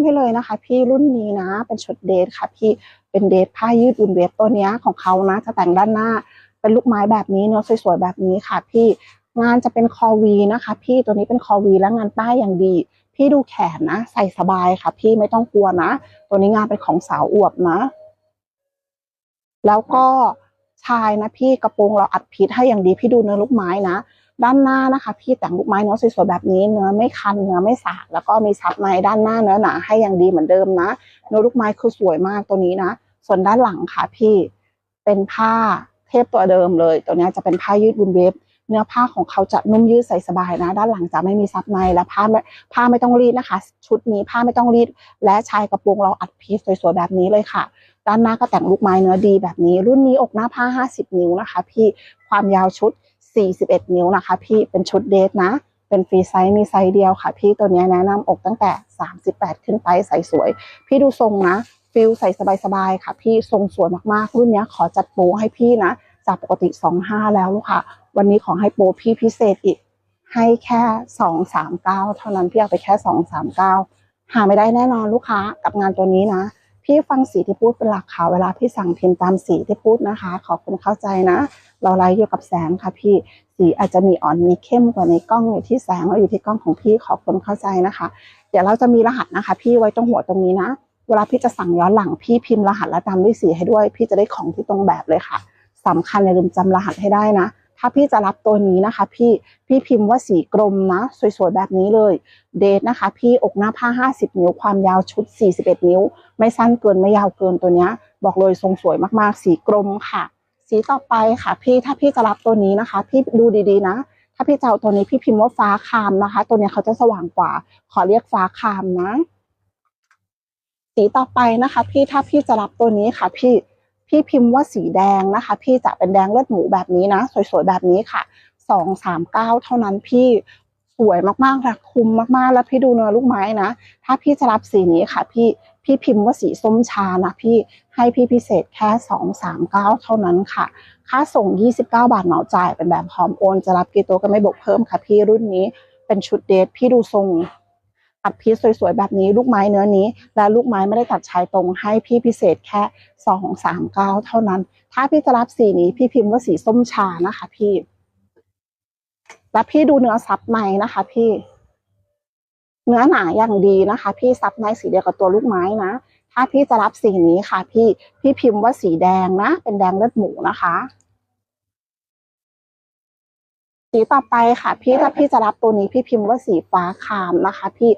ำให้เลยนะคะ พี่รุ่นนี้นะ เป็นชุดเดทค่ะ พี่เป็นเดทผ้ายืดอุ่นเวฟตัวนี้ของเขานะ จะแต่งด้านหน้า เป็นลูกไม้แบบนี้เนื้อสวยๆแบบนี้ค่ะ พี่งานจะเป็นคอวีนะคะ พี่ตัวนี้เป็นคอวีและงานป้ายอย่างดี พี่ดูแขนนะ ใส่สบายค่ะ พี่ไม่ต้องกลัวนะ ตัวนี้งานเป็นของสาวอวบนะ แล้วก็ชายนะพี่กระโปรงเราอัดพิษให้อย่างดีพี่ดูเนื้อลูกไม้นะ ด้านหน้านะคะพี่แต่งลูกไม้เนื้อสวยๆแบบนี้เนื้อไม่คันเนื้อไม่สากแล้วก็มีซับในด้านหน้าเนื้อหนาให้อย่างดีเหมือนเดิมนะเนื้อลูกไม้คือสวยมากตัวนี้นะ ส่วนด้านหลังค่ะพี่เป็นผ้าเทพตัวเดิมเลย ตัวนี้จะเป็นผ้ายืดบุนเวฟเนื้อผ้าของเขาจะนุ่มยืดใส่สบายนะ ด้านหลังจะไม่มีซับในและผ้าไม่ผ้าไม่ต้องรีดนะคะ ชุดนี้ผ้าไม่ต้องรีด และชายกระโปรงเราอัดพีซสวยๆแบบนี้เลยค่ะ ด้านหน้าก็แต่งลูกไม้เนื้อดีแบบนี้ รุ่นนี้อกหน้าผ้า 50 นิ้วนะคะ พี่ความยาวชุด 41 นิ้วนะคะ พี่เป็นชุดเดทนะ เป็นฟรีไซส์มีไซส์เดียวค่ะ พี่ตัวนี้แนะนำอกตั้งแต่ 38 ขึ้นไปใส่สวย พี่ดูทรงนะฟิลใส่สบายๆค่ะ พี่ทรงสวยมากๆ รุ่นนี้ขอจัดโปรให้พี่นะ จากปกติ 25 แล้วลูกค้าวันนี้ขอให้โปรพี่พิเศษอีก ให้แค่ 239 เท่านั้นพี่เอาไปแค่ 239 หาไม่ได้แน่นอนลูกค้ากับงานตัวนี้นะ พี่ฟังสีที่พูดเป็นหลักค่ะ เวลาพี่สั่งพิมพ์ตามสีที่พูดนะคะ ขอบคุณเข้าใจนะ เราไลฟ์อยู่กับแสงค่ะพี่ สีอาจจะมีอ่อนมีเข้มกว่าในกล้องอยู่ที่แสงแล้วอยู่ที่กล้องของพี่ ขอบคุณเข้าใจนะคะ เดี๋ยวเราจะมีรหัสนะคะ พี่ไว้ตรงหัวตรงนี้นะ เวลาพี่จะสั่งย้อนหลังพี่พิมพ์รหัสและตามด้วยสีให้ด้วย พี่จะได้ของที่ตรงแบบเลยค่ะสำคัญอย่าลืมจำรหัสให้ได้นะ ถ้าพี่จะรับตัวนี้นะคะ พี่พี่พิมพ์ว่าสีกรมนะ สวยๆแบบนี้เลย เดทนะคะ พี่อกหน้าผ้า 50 นิ้ว ความยาวชุด 41 นิ้ว ไม่สั้นเกินไม่ยาวเกินตัวเนี้ย บอกเลยทรงสวยมากๆ สีกรมค่ะ สีต่อไปค่ะ พี่ถ้าพี่จะรับตัวนี้นะคะ พี่ดูดีๆนะถ้าพี่จะเอาตัวนี้พี่พิมพ์ว่าฟ้าคามนะคะ ตัวนี้เขาจะสว่างกว่า ขอเรียกฟ้าคามนะ สีต่อไปนะคะ พี่ถ้าพี่จะรับตัวนี้ค่ะ พี่ พี่พิมพ์ว่าสีแดงนะคะ พี่จะเป็นแดงเลือดหมูแบบนี้นะ สวยๆแบบนี้ค่ะสองสามเก้าเท่านั้นพี่สวยมากๆรักคุ้มมากๆ แล้วพี่ดูเนื้อลูกไม้นะ ถ้าพี่จะรับสีนี้ค่ะ พี่พี่พิมพ์ว่าสีส้มชานะพี่ให้พี่พิเศษแค่สองสามเก้าเท่านั้นค่ะ ค่าส่ง29บาทเหมาจ่ายเป็นแบบพร้อมโอน จะรับกี่ตัวก็ไม่บวกเพิ่มค่ะ พี่รุ่นนี้เป็นชุดเดทพี่ดูทรง ตัดพีซสวยๆ แบบนี้ลูกไม้เนื้อนี้ และลูกไม้ไม่ได้ตัดชายตรงให้พี่พิเศษแค่สองสามเก้าเท่านั้น ถ้าพี่จะรับสีนี้พี่พิมพ์ว่าสีส้มชานะคะพี่ และพี่ดูเนื้อซับในนะคะพี่ เนื้อหนาอย่างดีนะคะ พี่ซับในสีเดียวกับตัวลูกไม้นะ ถ้าพี่จะรับสีนี้ค่ะ พี่พี่พิมพ์ว่าสีแดงนะ เป็นแดงเลือดหมูนะคะสีต่อไปค่ะ พี่ถ้าพี่จะรับตัวนี้พี่พิมพ์ว่าสีฟ้าคามนะคะ พี่